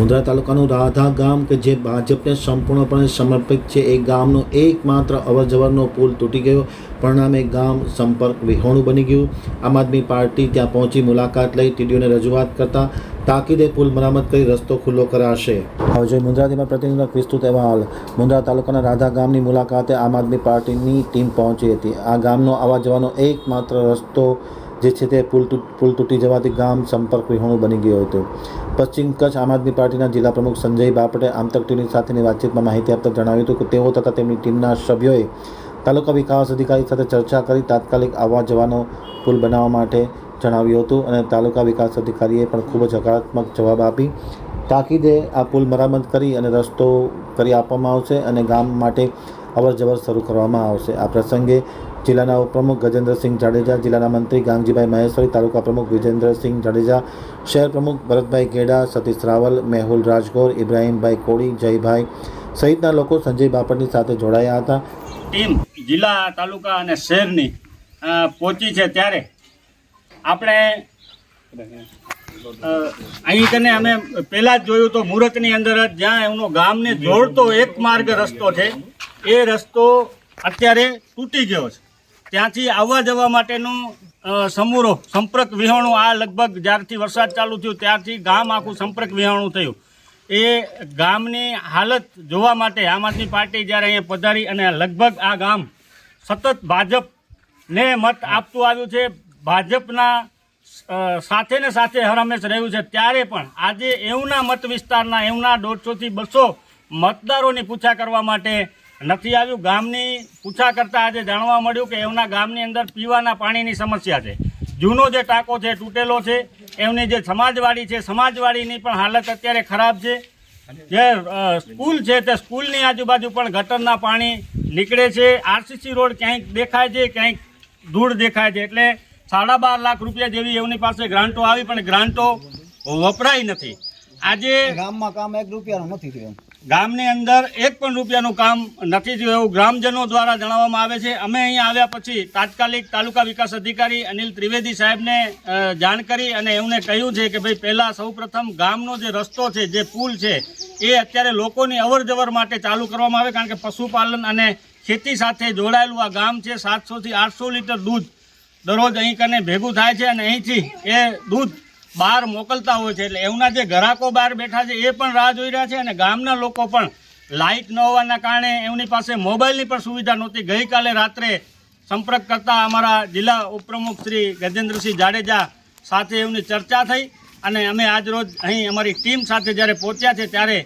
મુંદ્રા તાલુકાનું રાધા ગામ કે જે ભાજપને સંપૂર્ણપણે સમર્પિત છે, એ ગામનો એકમાત્ર અવરજવરનો પુલ તૂટી ગયો. પરિણામે ગામ સંપર્ક વિહોણું બની ગયું. આમ આદમી પાર્ટી ત્યાં પહોંચી મુલાકાત લઈ ટીડીઓને રજૂઆત કરતા તાકીદે પુલ મરામત કરી રસ્તો ખુલ્લો કરાશે. હવે જોઈએ મુંદ્રાથી પ્રતિનિધિનો વિસ્તૃત અહેવાલ. મુંદ્રા તાલુકાના રાધા ગામની મુલાકાતે આમ આદમી પાર્ટીની ટીમ પહોંચી હતી. આ ગામનો આવવા જવાનો એકમાત્ર રસ્તો જે છે તે પુલ પુલ તૂટી જવાથી ગામ સંપર્ક વિહોણું બની ગયું હતું. પશ્ચિમ કચ્છ આમ આદમી પાર્ટીના જિલ્લા પ્રમુખ સંજય બાપટે આમતક ટીવી સાથેની વાતચીતમાં માહિતી આપતા જણાવ્યું હતું કે તેઓ તથા તેમની ટીમના સભ્યોએ તાલુકા વિકાસ અધિકારી સાથે ચર્ચા કરી તાત્કાલિક આવવા જવાનો પુલ બનાવવા માટે જણાવ્યું હતું અને તાલુકા વિકાસ અધિકારીએ પણ ખૂબ જ હકારાત્મક જવાબ આપી. તાકીદે આ પુલ મરામત કરી અને રસ્તો કરી આપવામાં આવશે અને ગામ માટે અવર જવર શરૂ કરવામાં આવશે. આ પ્રસંગે જિલ્લાના ઉપપ્રમુખ ગજેન્દ્રસિંહ જાડેજા, જિલ્લાના મંત્રી ગાંગજીભાઈ મહેશ્વરી, તાલુકા પ્રમુખ વિજેન્દ્રસિંહ જાડેજા, શહેર પ્રમુખ ભરતભાઈ ગેડા, સતીશ રાવલ, મેહુલ રાજગોર, ઇબ્રાહીમભાઈ કોડી જયભાઈ સહિતના લોકો સંજય બાપટની સાથે જોડાયા હતા. ટીમ જિલ્લા, તાલુકા અને શહેરની પહોંચી છે ત્યારે. આપણે અહીં કને અમે પહેલાં જ જોયું તો મુહૂર્તની અંદર જ જ્યાં એમનો ગામને જોડતો એક માર્ગ રસ્તો છે. એ રસ્તો અત્યારે તૂટી ગયો છે. ત્યાંથી આવવા જવા માટેનું સમૂરો, સંપર્ક વિહોણું આ લગભગ જ્યારથી વરસાદ ચાલુ થયું ત્યારથી ગામ આખું સંપર્ક વિહોણું થયું. એ ગામની હાલત જોવા માટે આમ આદમી પાર્ટી જ્યારે અહીંયા પધારી અને લગભગ આ ગામ સતત ભાજપને મત આપતું આવ્યું છે, ભાજપના સાથે ને સાથે હરહંમેશ રહ્યું છે, ત્યારે પણ આજે એવના મત વિસ્તારના એવના દોઢસોથી બસો મતદારોની પૂછા કરવા માટે નથી આવ્યું, ગામની પૂછા કરતાં આજે જાણવા મળ્યું કે એમના ગામની અંદર પીવાના પાણીની સમસ્યા છે. જૂનો જે ટાંકો છે, તૂટેલો છે, એમની જે સમાજવાડી છે, સમાજવાડીની પણ હાલત અત્યારે ખરાબ છે. જે સ્કૂલ છે, તે સ્કૂલની આજુબાજુ પણ ગટરના પાણી નીકળે છે. આરસીસી રોડ ક્યાંક દેખાય છે ક્યાંક ધૂળ દેખાય છે. એટલે સાડા બાર લાખ રૂપિયા જેવી એમની પાસે ગ્રાન્ટો આવી, પણ ગ્રાન્ટો વપરાય નથી. આજે ગામમાં કામ એક રૂપિયાનું નથી થયું. ગામની અંદર એક પણ રૂપિયાનું કામ નથી થયું એવું ગ્રામજનો દ્વારા જણાવવામાં આવે છે. અમે અહીંયા આવ્યા પછી તાત્કાલિક તાલુકા વિકાસ અધિકારી અનિલ ત્રિવેદી સાહેબને જાણ કરી અને એમને કહ્યું છે કે ભાઈ, પહેલાં સૌપ્રથમ ગામનો જે રસ્તો છે, જે પુલ છે, એ અત્યારે લોકોની અવરજવર માટે ચાલુ કરવામાં આવે કારણ કે પશુપાલન અને ખેતી સાથે જોડાયેલું આ ગામ છે. સાતસોથી આઠસો લીટર દૂધ દરરોજ અહીં કને ભેગું થાય છે અને અહીંથી એ દૂધ બહાર મોકલતા હોય છે એટલે એમના જે ગ્રાહકો બહાર બેઠા છે, એ પણ રાહ જોઈ રહ્યા છે અને ગામના લોકો પણ લાઇટ ન હોવાના કારણે એમની પાસે મોબાઈલની પણ સુવિધા નહોતી. ગઈકાલે રાત્રે સંપર્ક કરતા અમારા જિલ્લા ઉપપ્રમુખ શ્રી ગજેન્દ્રસિંહ જાડેજા સાથે એમની ચર્ચા થઈ અને અમે આજરોજ અહીં અમારી ટીમ સાથે જ્યારે પહોંચ્યા છે, ત્યારે